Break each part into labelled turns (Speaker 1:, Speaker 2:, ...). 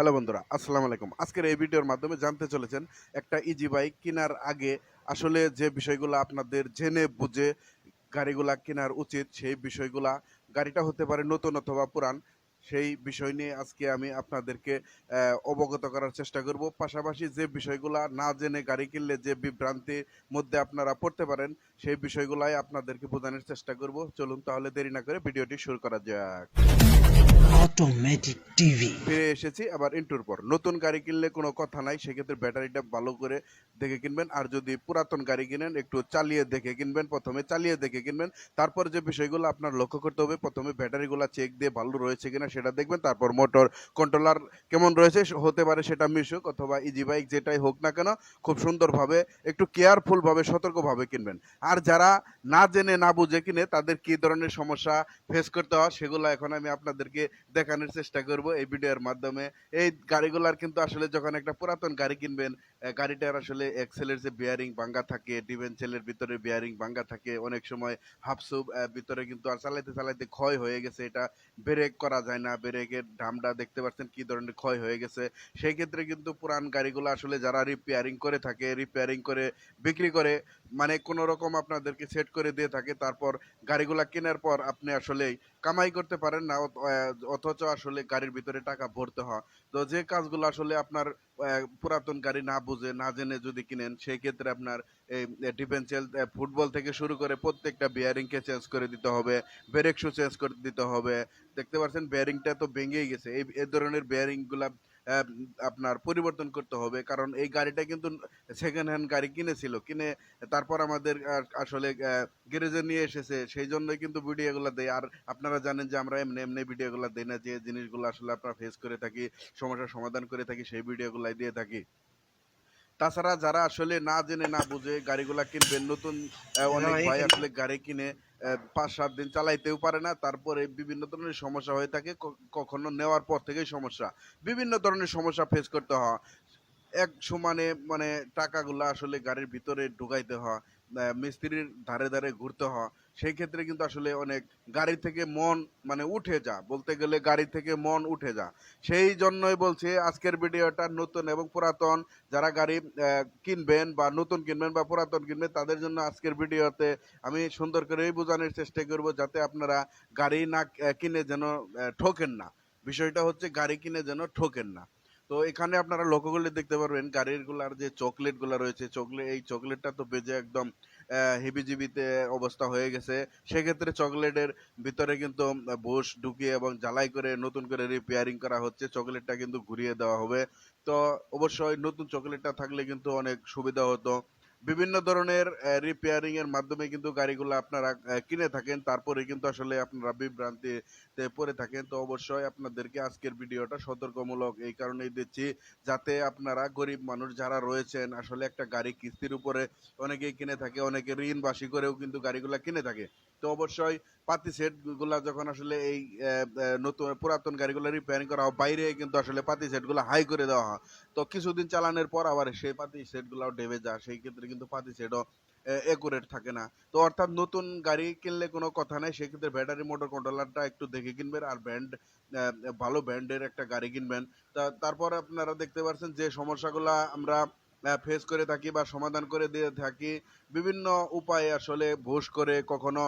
Speaker 1: Hello বন্ধুরা, আসসালামু আলাইকুম। আজকের এই ভিডিওর মাধ্যমে জানতে চলেছেন একটা ইজি বাইক কেনার আগে আসলে যে বিষয়গুলো আপনাদের জেনে বুঝে গাড়িগুলা কেনার উচিত, সেই বিষয়গুলা, গাড়িটা হতে পারে নতুন অথবা পুরান সেই বিষয় নিয়ে আজকে আমি আপনাদেরকে অবগত করার চেষ্টা করব। পাশাপাশি যে বিষয়গুলা না জেনে গাড়ি কিনলে যে বিভ্রান্তির মধ্যে আপনারা পড়তে পারেন সেই বিষয়গুলাই আপনাদেরকে বোঝানোর চেষ্টা করব। চলুন তাহলে দেরি না করে ভিডিওটি শুরু করা যাক।
Speaker 2: Automatic TV.
Speaker 1: ফিরে এসেছি আবার ইন্টুর পর। নতুন গাড়ি কিনলে কোনো কথা নাই সেক্ষেত্রে ব্যাটারিটা ভালো করে দেখে কিনবেন। আর যদি পুরাতন গাড়ি কিনেন একটু চালিয়ে দেখে কিনবেন প্রথমে চালিয়ে দেখে কিনবেন। তারপর যে বিষয়গুলো আপনার লক্ষ্য করতে হবে প্রথমে ব্যাটারিগুলো চেক দিয়ে ভালো রয়েছে কিনা সেটা দেখবেন। তারপর মোটর কন্ট্রোলার কেমন রয়েছে হতে পারে সেটা মিশুক অথবা ইজি বাইক যেটাই হোক না কেন, খুব সুন্দরভাবে, একটু কেয়ারফুলভাবে সতর্কভাবে কিনবেন। আর যারা না জেনে, না বুঝে কিনে, তাদের কি ধরনের সমস্যা ফেস করতে হয় সেগুলো এখন আমি আপনাদেরকে দেখানোর চেষ্টা করব এই ভিডিওর মাধ্যমে। এই গাড়িগুলার কিন্তু আসলে যখন একটা পুরাতন গাড়ি কিনবেন গাড়িটার আসলে এক্সেলের যে বিয়ারিং ভাঙ্গা থাকে ডিভেন্সেলের ভিতরে বিয়ারিং ভাঙ্গা থাকে, অনেক সময় হাফসুপ ভিতরে কিন্তু আর চালাইতে চালাইতে ক্ষয় হয়ে গেছে। এটা ব্রেক করা যায় না ব্রেকের ঢামটা দেখতে পাচ্ছেন কি ধরনের ক্ষয় হয়ে গেছে। সেই ক্ষেত্রে কিন্তু পুরান গাড়িগুলো আসলে যারা রিপেয়ারিং করে থাকে রিপেয়ারিং করে বিক্রি করে মানে কোনো রকম আপনাদেরকে সেট করে দিয়ে থাকে, তারপর গাড়িগুলা কেনার পর আপনি আসলে কামাই করতে পারেন না অথচ আসলে গাড়ির ভিতরে টাকা ভরতে হয়। তো যে কাজগুলো আসলে আপনার পুরাতন গাড়ি না বুঝে, না জেনে যদি কিনেন, সেই ক্ষেত্রে আপনার এই ডিফেন্সিয়াল ফুটবল থেকে শুরু করে প্রত্যেকটা বিয়ারিংকে চেঞ্জ করে দিতে হবে ব্রেক শু চেঞ্জ করে দিতে হবে। দেখতে পাচ্ছেন বেয়ারিংটা তো ভেঙেই গেছে। এই ধরনের বেয়ারিংগুলা আপনার পরিবর্তন করতে হবে। কারণ এই গাড়িটা কিন্তু সেকেন্ড হ্যান্ড গাড়ি কিনেছিল। কিনে তারপর আমাদের আসলে গ্যারেজে নিয়ে এসেছে। সেই জন্যই কিন্তু ভিডিওগুলো দেয়। আর আপনারা জানেন যে আমরা এমনি এমনি ভিডিওগুলো দিই না। যে জিনিসগুলো আসলে আপনারা ফেস করে থাকি, সমস্যার সমাধান করে থাকি, সেই ভিডিওগুলাই দিয়ে থাকি। তাছাড়া যারা আসলে না জেনে না বুঝে গাড়িগুলা কিনবেন নতুন অনেক ভাই আসলে গাড়ি কিনে পাঁচ সাত দিন চালাইতেও পারে না তারপরে বিভিন্ন ধরনের সমস্যা হয়ে থাকে কখনো নেওয়ার পর থেকেই সমস্যা বিভিন্ন ধরনের সমস্যা ফেস করতে হয়। এক সমানে মানে টাকাগুলো আসলে গাড়ির ভিতরে ঢুকাইতে হয় মিস্ত্রির ধারে ধারে ঘুরতে হয় সেই ক্ষেত্রে কিন্তু আসলে অনেক গাড়ি থেকে মন মানে উঠে যা, বলতে গেলে গাড়ি থেকে মন উঠে যা। সেই জন্যই বলছি আজকের ভিডিওটা নতুন এবং পুরাতন, যারা গাড়ি কিনবেন বা নতুন কিনবেন বা পুরাতন কিনবেন, তাদের জন্য আজকের ভিডিওতে আমি সুন্দর করেই বোঝানোর চেষ্টা করব যাতে আপনারা গাড়ি না কিনে যেন ঠকেন না। বিষয়টা হচ্ছে গাড়ি কিনে যেন ঠকেন না। তো এখানে আপনারা লক্ষ্য করলে দেখতে পারবেন গাড়িরগুলার যে চকলেটগুলা রয়েছে চকলেট এই চকলেটটা তো বেজে একদম হেবিজিবিতে অবস্থা হয়ে গেছে। সেক্ষেত্রে চকলেটের ভিতরে কিন্তু বোস ঢুকিয়ে এবং জ্বালাই করে নতুন করে রিপেয়ারিং করা হচ্ছে। চকলেটটা কিন্তু ঘুরিয়ে দেওয়া হবে। তো অবশ্যই নতুন চকলেটটা থাকলে কিন্তু অনেক সুবিধা হতো। বিভিন্ন ধরনের রিপেয়ারিং এর মাধ্যমে কিন্তু গাড়িগুলো আপনারা কিনে থাকেন। তারপরে কিন্তু আসলে আপনারা বিভ্রান্তিতে পড়ে থাকেন। তো অবশ্যই আপনাদেরকে আজকের ভিডিওটা সতর্কমূলক এই কারণেই দিচ্ছি, যাতে আপনারা গরিব মানুষ যারা রয়েছেন, আসলে একটা গাড়ি কিস্তির উপরে অনেকেই কিনে থাকে, অনেকে ঋণ বাসি করেও কিন্তু গাড়িগুলা কিনে থাকে। তো অবশ্যই পাতি সেটগুলা যখন আসলে এই নতুন, পুরাতন গাড়িগুলো রিপেয়ারিং করা হয়, বাইরে কিন্তু আসলে পাতি সেটগুলো হাই করে দেওয়া হয়। তো কিছুদিন চালানোর পর আবার সেই পাতি সেট গুলাও ডেবে যায়। সেই ক্ষেত্রে কিন্তু সেটও একুরেট থাকে না। তো অর্থাৎ নতুন গাড়ি কিনলে কোনো কথা নাই, সেক্ষেত্রে ব্যাটারি মোটর কন্ট্রোলারটা একটু দেখে কিনবেন আর ব্যান্ড ভালো ব্র্যান্ডের একটা গাড়ি কিনবেন। তা, তারপর আপনারা দেখতে পাচ্ছেন যে সমস্যাগুলো আমরা ফেস করে থাকি বা সমাধান করে দিয়ে থাকি বিভিন্ন উপায়ে আসলে ভোস করে কখনো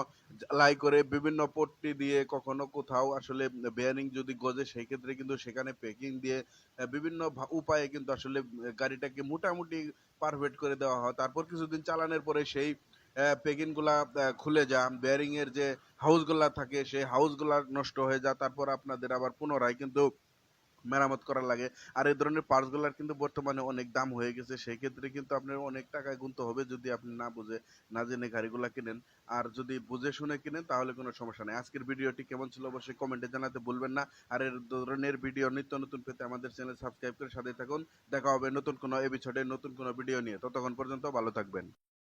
Speaker 1: লাই করে বিভিন্ন পট্টি দিয়ে কখনো কোথাও আসলে বেয়ারিং যদি গজে সেই ক্ষেত্রে কিন্তু সেখানে পেকিং দিয়ে বিভিন্ন উপায়ে কিন্তু আসলে গাড়িটাকে মোটামুটি পারফেক্ট করে দেওয়া হয়। তারপর কিছুদিন চালানোর পরে সেই পেকিংগুলা আহ, খুলে যা বেয়ারিং এর যে হাউসগুলা থাকে সেই হাউসগুলা নষ্ট হয়ে যায়। তারপর আপনাদের আবার পুনরায় কিন্তু মেরামত করা লাগে। আর এই ধরনের পার্টসগুলার কিন্তু বর্তমানে অনেক দাম হয়ে গেছে। সেই ক্ষেত্রে কিন্তু আপনার অনেক টাকায় গুনতে হবে যদি আপনি না বুঝে, না জেনে গাড়িগুলা কিনেন। আর যদি বুঝে শুনে কিনেন, তাহলে কোনো সমস্যা নেই। আজকের ভিডিওটি কেমন ছিল অবশ্যই কমেন্টে জানাতে ভুলবেন না। আর এর ধরনের ভিডিও নিত্য নতুন পেতে আমাদের চ্যানেল সাবস্ক্রাইব করে সাথে থাকুন। দেখা হবে নতুন কোনো এপিসোডে নতুন কোনো ভিডিও নিয়ে। ততক্ষণ পর্যন্ত ভালো থাকবেন।